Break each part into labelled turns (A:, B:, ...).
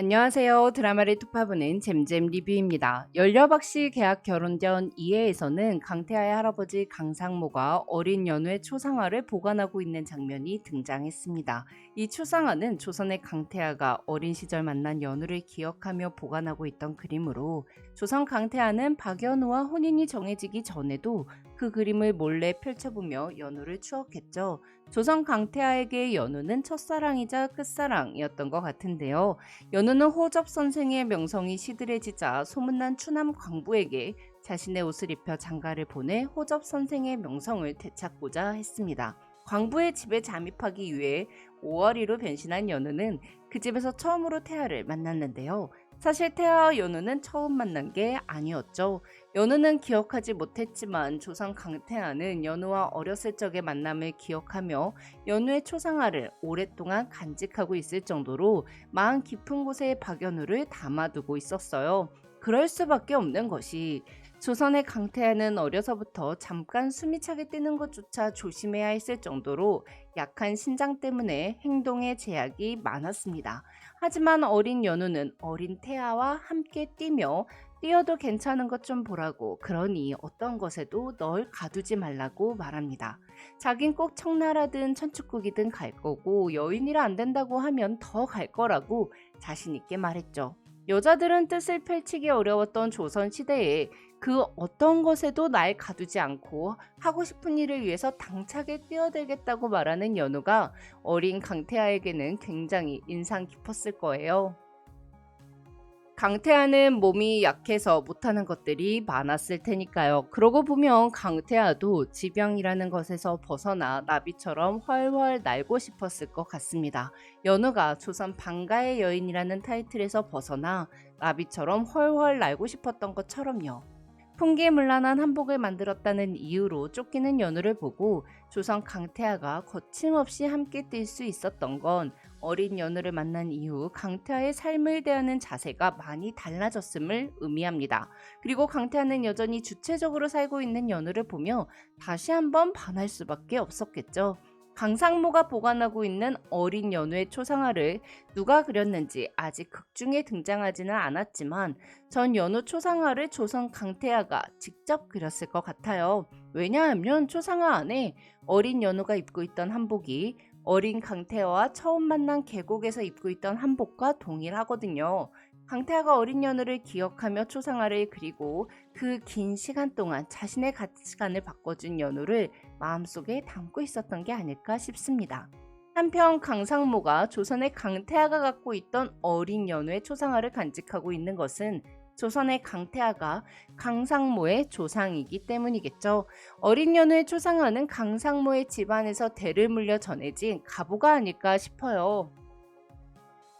A: 안녕하세요. 드라마를 투파보는 잼잼 리뷰입니다. 연려박씨 계약 결혼 전 2회에서는 강태하의 할아버지 강상모가 어린 연우의 초상화를 보관하고 있는 장면이 등장했습니다. 이 초상화는 조선의 강태하가 어린 시절 만난 연우를 기억하며 보관하고 있던 그림으로 조선 강태하는 박연우와 혼인이 정해지기 전에도 그 그림을 몰래 펼쳐보며 연우를 추억했죠. 조선 강태하에게 연우는 첫사랑이자 끝사랑이었던 것 같은데요. 연우 는 호접 선생의 명성이 시들해지자 소문난 추남 광부에게 자신의 옷을 입혀 장가를 보내 호접 선생의 명성을 되찾고자 했습니다. 광부의 집에 잠입하기 위해 5월이로 변신한 연우는 그 집에서 처음으로 태아를 만났는데요. 사실 태아와 연우는 처음 만난 게 아니었죠. 연우는 기억하지 못했지만 조상 강태아는 연우와 어렸을 적의 만남을 기억하며 연우의 초상화를 오랫동안 간직하고 있을 정도로 마음 깊은 곳에 박연우를 담아두고 있었어요. 그럴 수밖에 없는 것이 조선의 강태하는 어려서부터 잠깐 숨이 차게 뛰는 것조차 조심해야 했을 정도로 약한 신장 때문에 행동에 제약이 많았습니다. 하지만 어린 연우는 어린 태아와 함께 뛰며 뛰어도 괜찮은 것 좀 보라고 그러니 어떤 것에도 널 가두지 말라고 말합니다. 자긴 꼭 청나라든 천축국이든 갈 거고 여인이라 안 된다고 하면 더 갈 거라고 자신 있게 말했죠. 여자들은 뜻을 펼치기 어려웠던 조선 시대에 그 어떤 것에도 날 가두지 않고 하고 싶은 일을 위해서 당차게 뛰어들겠다고 말하는 연우가 어린 강태하에게는 굉장히 인상 깊었을 거예요. 강태하는 몸이 약해서 못하는 것들이 많았을 테니까요. 그러고 보면 강태하도 지병이라는 것에서 벗어나 나비처럼 훨훨 날고 싶었을 것 같습니다. 연우가 조선 방가의 여인이라는 타이틀에서 벗어나 나비처럼 훨훨 날고 싶었던 것처럼요. 풍기문란한 한복을 만들었다는 이유로 쫓기는 연우를 보고 조선 강태하가 거침없이 함께 뛸 수 있었던 건 어린 연우를 만난 이후 강태하의 삶을 대하는 자세가 많이 달라졌음을 의미합니다. 그리고 강태하는 여전히 주체적으로 살고 있는 연우를 보며 다시 한번 반할 수밖에 없었겠죠. 강상모가 보관하고 있는 어린 연우의 초상화를 누가 그렸는지 아직 극중에 등장하지는 않았지만 전 연우 초상화를 조선 강태하가 직접 그렸을 것 같아요. 왜냐하면 초상화 안에 어린 연우가 입고 있던 한복이 어린 강태하와 처음 만난 계곡에서 입고 있던 한복과 동일하거든요. 강태하가 어린 연우를 기억하며 초상화를 그리고 그 긴 시간 동안 자신의 가치관을 바꿔준 연우를 마음속에 담고 있었던 게 아닐까 싶습니다. 한편 강상모가 조선의 강태하가 갖고 있던 어린 연우의 초상화를 간직하고 있는 것은 조선의 강태하가 강상모의 조상이기 때문이겠죠. 어린 연우의 초상화는 강상모의 집안에서 대를 물려 전해진 가보가 아닐까 싶어요.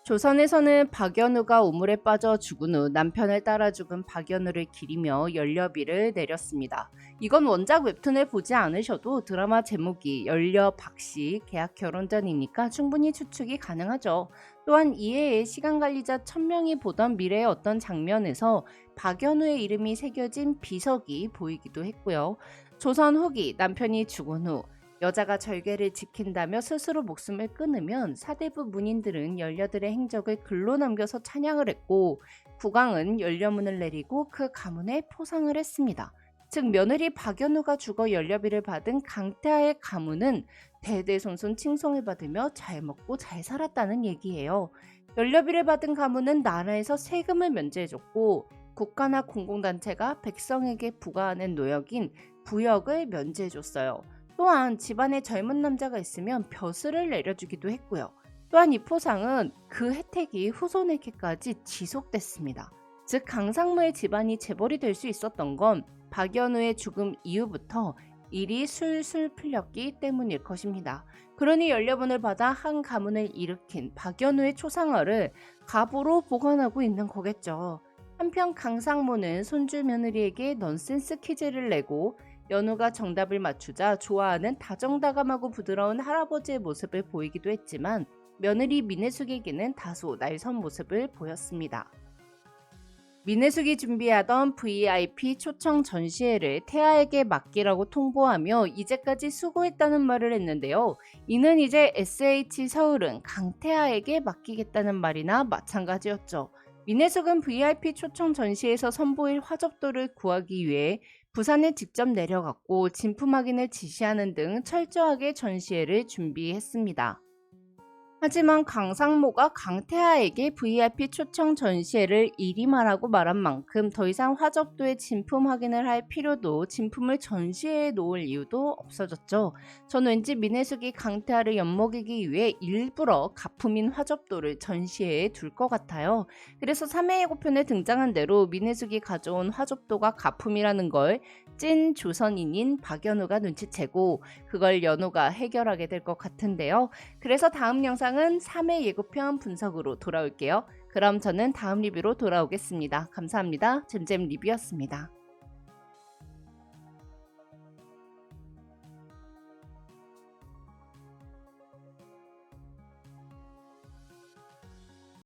A: 조선에서는 박연우가 우물에 빠져 죽은 후 남편을 따라 죽은 박연우를 기리며 연려비를 내렸습니다. 이건 원작 웹툰을 보지 않으셔도 드라마 제목이 연려 박씨 계약 결혼 전이니까 충분히 추측이 가능하죠. 또한 이해의 시간 관리자 천명이 보던 미래의 어떤 장면에서 박연우의 이름이 새겨진 비석이 보이기도 했고요. 조선 후기 남편이 죽은 후 여자가 절개를 지킨다며 스스로 목숨을 끊으면 사대부 문인들은 연려들의 행적을 글로 남겨서 찬양을 했고 국왕은 연려문을 내리고 그 가문에 포상을 했습니다. 즉 며느리 박연우가 죽어 연려비를 받은 강태하의 가문은 대대손손 칭송을 받으며 잘 먹고 잘 살았다는 얘기예요. 연려비를 받은 가문은 나라에서 세금을 면제해줬고 국가나 공공단체가 백성에게 부과하는 노역인 부역을 면제해줬어요. 또한 집안에 젊은 남자가 있으면 벼슬을 내려주기도 했고요. 또한 이 포상은 그 혜택이 후손에게까지 지속됐습니다. 즉 강상무의 집안이 재벌이 될 수 있었던 건 박연우의 죽음 이후부터 일이 술술 풀렸기 때문일 것입니다. 그러니 연려분을 받아 한 가문을 일으킨 박연우의 초상화를 갑으로 보관하고 있는 거겠죠. 한편 강상모는 손주 며느리에게 넌센스 퀴즈를 내고 연우가 정답을 맞추자 좋아하는 다정다감하고 부드러운 할아버지의 모습을 보이기도 했지만 며느리 민혜숙에게는 다소 날선 모습을 보였습니다. 민혜숙이 준비하던 VIP 초청 전시회를 태아에게 맡기라고 통보하며 이제까지 수고했다는 말을 했는데요. 이는 이제 SH 서울은 강태아에게 맡기겠다는 말이나 마찬가지였죠. 민혜숙은 VIP 초청 전시에서 선보일 화접도를 구하기 위해 부산에 직접 내려갔고 진품 확인을 지시하는 등 철저하게 전시회를 준비했습니다. 하지만 강상모가 강태하에게 VIP 초청 전시회를 말하고 말한 만큼 더 이상 화접도의 진품 확인을 할 필요도 진품을 전시회에 놓을 이유도 없어졌죠. 전 왠지 민혜숙이 강태하를 엿먹이기 위해 일부러 가품인 화접도를 전시회에 둘 것 같아요. 그래서 3회 예고편에 등장한 대로 민혜숙이 가져온 화접도가 가품이라는 걸찐 조선인인 박연우가 눈치채고 그걸 연우가 해결하게 될 것 같은데요. 그래서 다음 영상은 3회 예고편 분석으로 돌아올게요. 그럼 저는 다음 리뷰로 돌아오겠습니다. 감사합니다. 잼잼 리뷰였습니다.